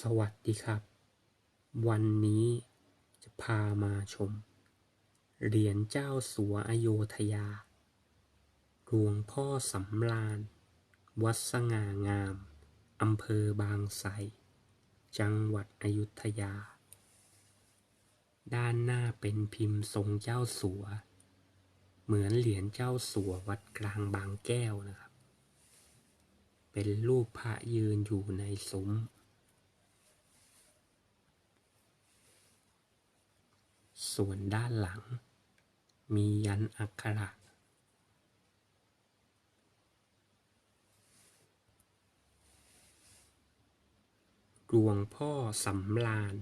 สวัสดีครับ วันนี้จะพามาชม เหรียญเจ้าสัวอโยธยา หลวงพ่อสำราญวัดสง่างาม อำเภอบางไทรจังหวัดอยุธยา ด้านหน้าเป็นพิมพ์ทรงเจ้าสัว เหมือนเหรียญเจ้าสัววัดกลางบางแก้วนะครับ เป็นรูปพระยืนอยู่ในซุ้ม ส่วนด้านหลัง มียันอักขระ หลวงพ่อสำราญ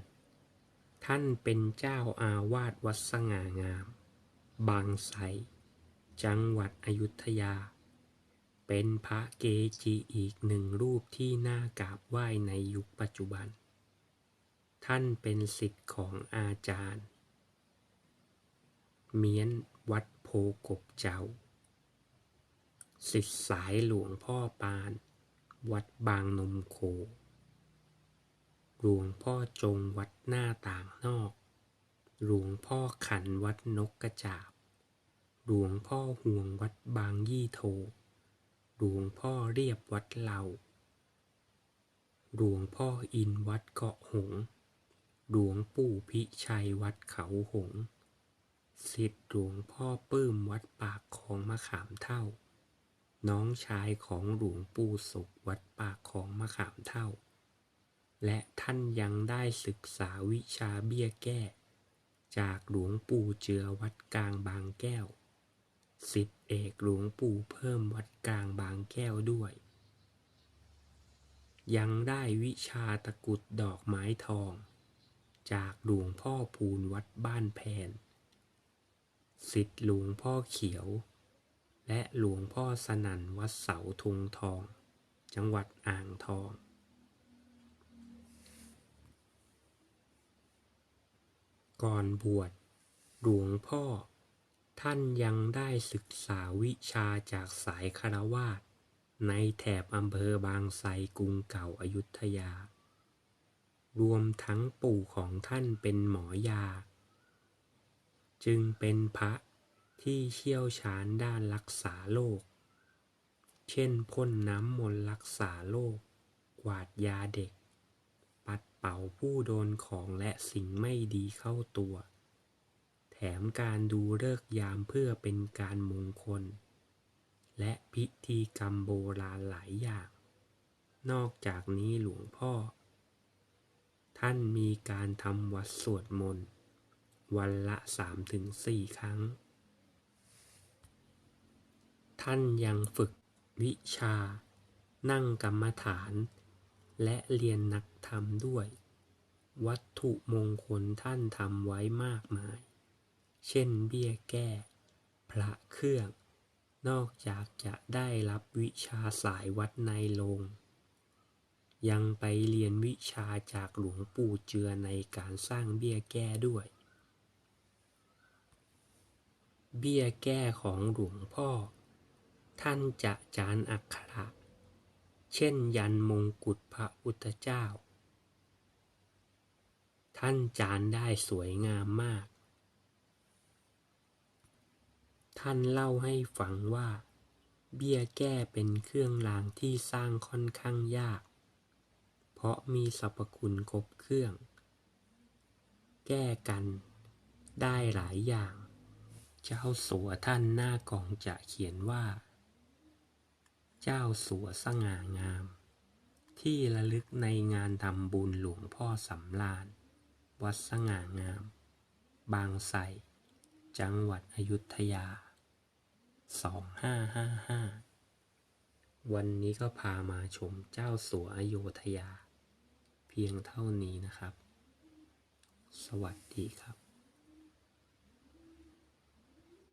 ท่านเป็นเจ้าอาวาสวัดสง่างาม บางไทรจังหวัดอยุธยา เป็นพระเกจิอีกหนึ่งรูปที่น่ากราบไหว้ในยุคปัจจุบัน ท่านเป็นศิษย์ของอาจารย์ เมียนวัดโพกบเจ้าศิษย์สายหลวงพ่อปาน วัดบางนมโค หลวงพ่อจงวัดหน้าต่างนอก หลวงพ่อขันวัดนกกระจาบ หลวงพ่อห่วงวัดบางยี่โท หลวงพ่อเรียบวัดเหล่า หลวงพ่ออินวัดเกาะหง หลวงปู่พิชัยวัดเขาหง ส์ศิษย์หลวงพ่อปื้มวัดปากคลองมะขามเท่า น้องชายของหลวงปู่สุขวัดปากคลองมะขามเท่า และท่านยังได้ศึกษาวิชาเบี้ยแก้ จากหลวงปู่เจือวัดกลางบางแก้วศิษย์เอกหลวงปู่เพิ่มวัดกลางบางแก้วด้วย ยังได้วิชาตะกุดดอกไม้ทอง จากหลวงพ่อพูนวัดบ้านแพน ศิษย์หลวงพ่อเขียว และหลวงพ่อสนั่นวัดเสาธงทอง จังหวัดอ่างทอง ก่อนบวชหลวงพ่อ ท่านยังได้ศึกษาวิชาจากสายคารวาสในแถบอำเภอบางไทรกรุงเก่าอายุทยา รวมทั้งปู่ของท่านเป็นหมอยา จึงเป็นพระที่เชี่ยวชาญด้านรักษาโรค เช่นพ่นน้ำมนต์รักษาโรคกวาดยาเด็ก ปัดเป่าผู้โดนของและสิ่งไม่ดีเข้าตัว แถมการดูเลิกยามเพื่อเป็นการมงคล และพิธีกรรมโบราณหลายอย่าง นอกจากนี้หลวงพ่อ ท่านมีการทำวัดสวดมนต์ วันละสามถึงสี่ครั้ง ท่านยังฝึกวิชา นั่งกรรมฐาน และเรียนนักธรรมด้วย วัตถุมงคลท่านทำไว้มากมาย เช่นเบี้ยแก้ พระเครื่อง นอกจากจะได้รับวิชาสายวัดในโลง ยังไปเรียนวิชาจากหลวงปู่เจือในการสร้างเบี้ยแก้ด้วย เบี้ยแก้ของหลวงพ่อ ท่านจะจานอักขระ เช่นยันมงกุฎพระพุทธเจ้า ท่านจานได้สวยงามมาก ท่านเล่าให้ฟังว่า เบี้ยแก้เป็นเครื่องรางที่สร้างค่อนข้างยาก เพราะมีสรรพคุณครบเครื่อง แก้กันได้หลายอย่าง เจ้าสัวท่านหน้ากองจะเขียนว่า เจ้าสัวสง่างาม ที่ระลึกในงานทำบุญหลวงพ่อสำราญ วัดสง่างาม บางไทรจังหวัดอยุธยา 2555 วันนี้ก็พามาชมเจ้าสัวอโยธยา เพียงเท่านี้นะครับ สวัสดีครับ